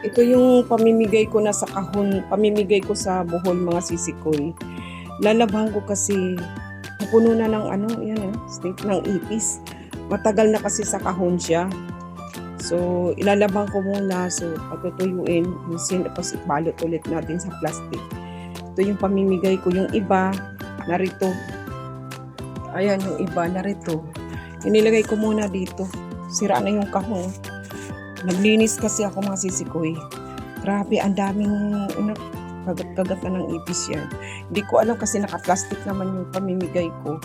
Ito yung pamimigay ko na sa kahon, pamimigay ko sa buhol mga sisikoy. Lalabhan ko kasi puno na ng ano, yan eh, state ng ipis. Matagal na kasi sa kahon siya. So, ilalabhan ko muna. So, patutuyuin. Sin, tapos ibalot ulit natin sa plastic. Ito yung pamimigay ko. Yung iba, narito. Ayan, yung iba, narito. Inilagay ko muna dito. Sira na yung kahon. Naglinis kasi ako mga sisikoy. Grabe, ang daming ano, kagat-kagat na ng ipis yan. Hindi ko alam kasi naka-plastic naman yung pamimigay ko.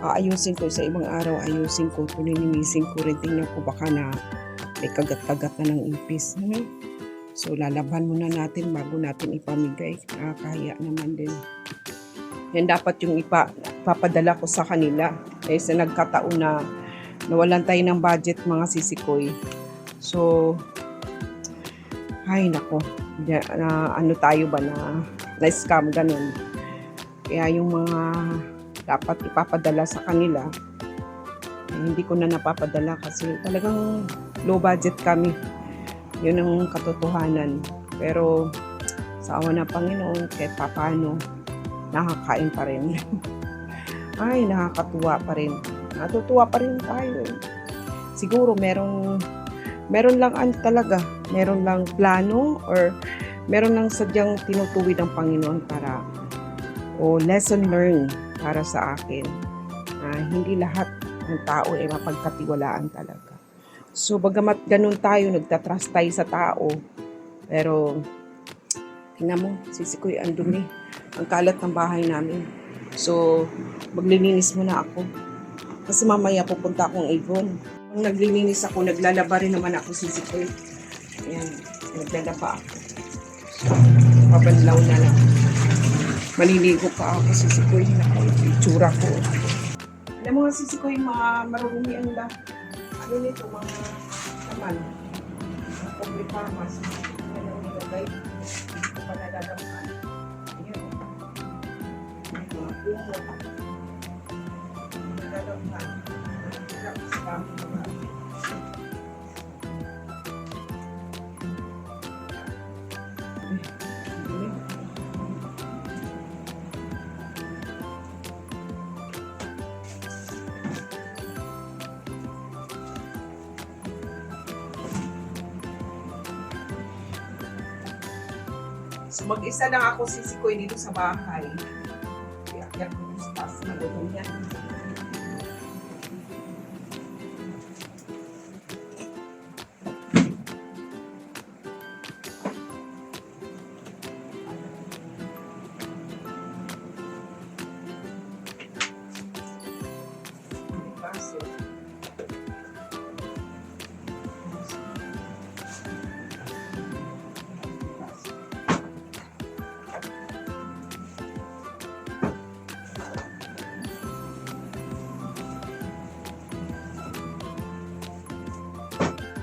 Aayusin ko sa ibang araw, ayusin ko, tunilinisin ko rin. Tingnan ko baka na may kagat-kagat na ng ipis. Ano? So, lalaban muna natin bago natin ipamigay. Nakakahiya naman din. Yan dapat yung ipa, papadala ko sa kanila. Eh, sa nagkataon na nawalan tayo ng budget mga sisikoy. So, ay nako, Di- na, ano tayo ba na, na scam ganun. Kaya yung mga dapat ipapadala sa kanila, eh, hindi ko na napapadala kasi talagang low budget kami. Yun ang katotohanan. Pero sa awa ng Panginoon, kahit papano, nakakain pa rin. Ay, nakakatuwa pa rin. Natutuwa pa rin tayo. Siguro meron meron lang an talaga, meron lang plano or meron lang sadyang tinutuwid ng Panginoon para o lesson learned para sa akin. Ah, hindi lahat ng tao ay mapagkatiwalaan talaga. So, bagamat ganun tayo, nagtatrust tayo sa tao, pero tingnan mo, sisikoy ang dumi. Ang kalat ng bahay namin. So, maglilinis muna ako. Kasi mamaya pupunta akong Avon. Nung naglilinis ako, naglalaba rin naman ako sisikoy. Ayan, naglalaba ako. Pabanlaw na lang. Maliligo pa ako sisikoy. Naku, itsura ko. Alam mo nga sisikoy, mga marumi ang da. Ano nito, mga naman. Mga komplikamas. Yan ang nilagay. Ito pa nalalamahan. Ayan. May mga puno. Nalalamahan. Tapos So mag-isa lang ako sisikoy dito sa bahay.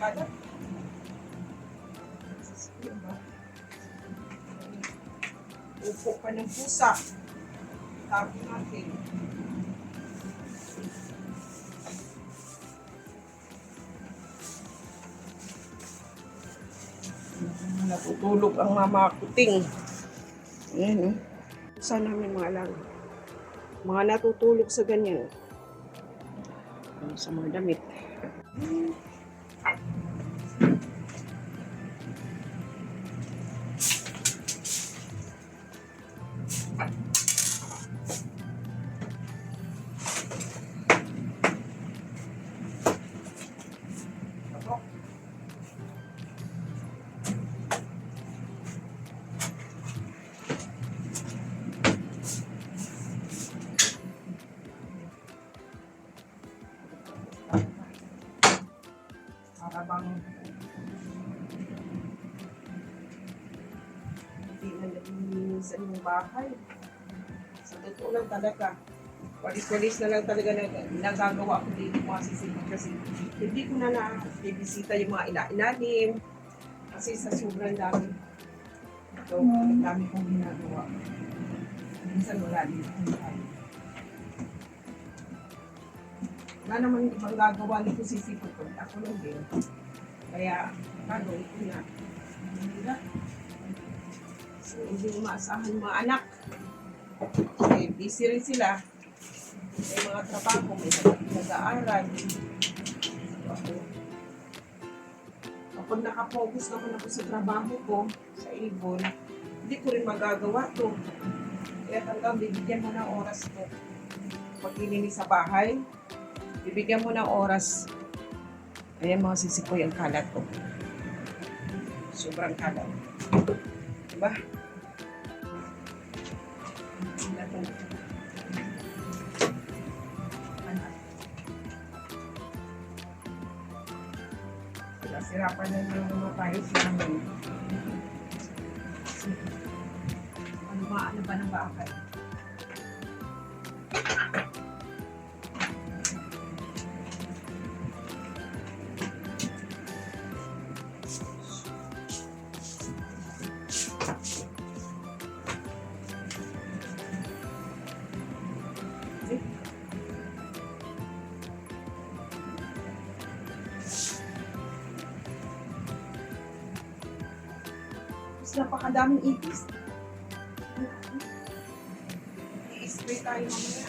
Upo pa ng pusa. Tapo natin. Natutulog ang mama kuting. Ayan, oh. Saan namin mga lang? Mga natutulog sa ganyan. Sa mga damit. Ako. Para bang hindi na nalilinisan yung bahay. Sa totoo lang talaga, walis-walis na lang talaga na nagagawa ko dito mga sisipag kasi hindi ko na na-bibisita yung mga ila-ilalim kasi sa sobrang dami. So, dami kong ginagawa. Minsan wala din Wala naman ibang gagawa nito sisipag ko. Ako lang din. Kaya, gagawin ko na. So, hindi mo maasahan yung mga anak. Eh, busy rin sila. May mga trabaho, may nag-aaral. So, ako, kapag nakafocus naman ako sa trabaho ko, sa ibon, hindi ko rin magagawa to. Kaya talagang bibigyan mo ng oras ko. Pag sa bahay, bibigyan mo ng oras. Ayan mga sisikoy ang kalat ko. Sobrang kalat. Diba? Nasirapan na yung mga tayos namin. Ano ba, ano ba ng bakal? Napakadaming ipis. I-spray tayo mamaya.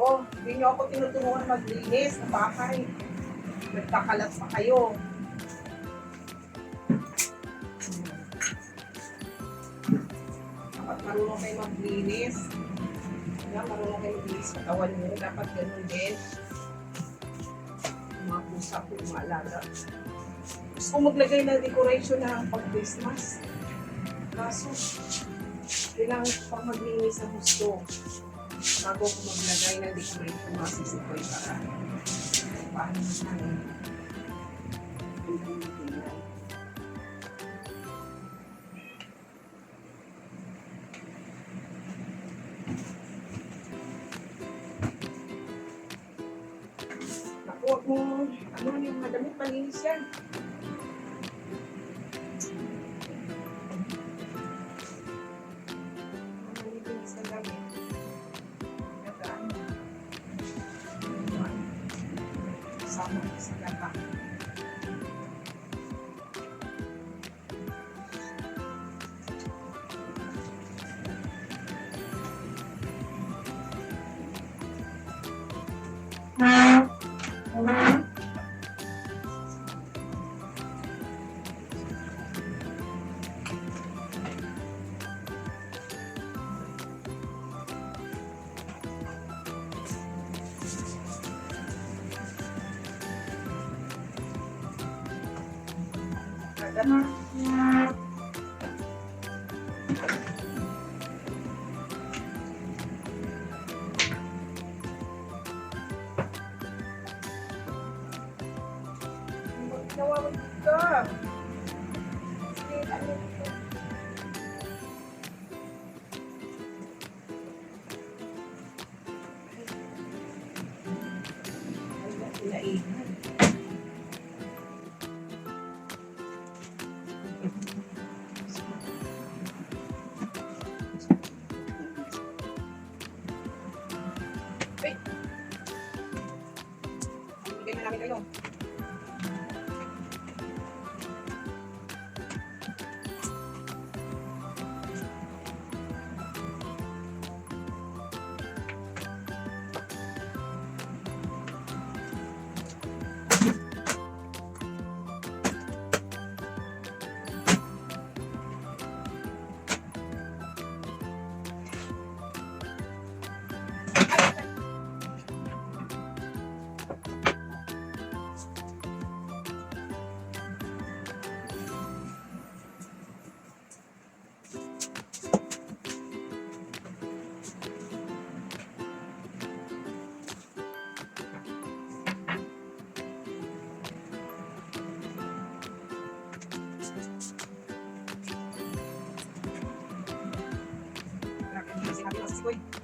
Oo, hindi niyo ako tinuturuan maglinis ng bahay. Nagkakalat pa kayo. Marunong kayo maglinis. Kaya marunong kayo maglinis katawan nyo. Dapat ganun din. Mga pusa yung mga alaga. Gusto ko maglagay ng decoration na pag Christmas. Kaso, kailangan pang maglinis ng gusto. Bago ko maglagay ng decoration mga sisikoy para paano na 14. Bigay na namin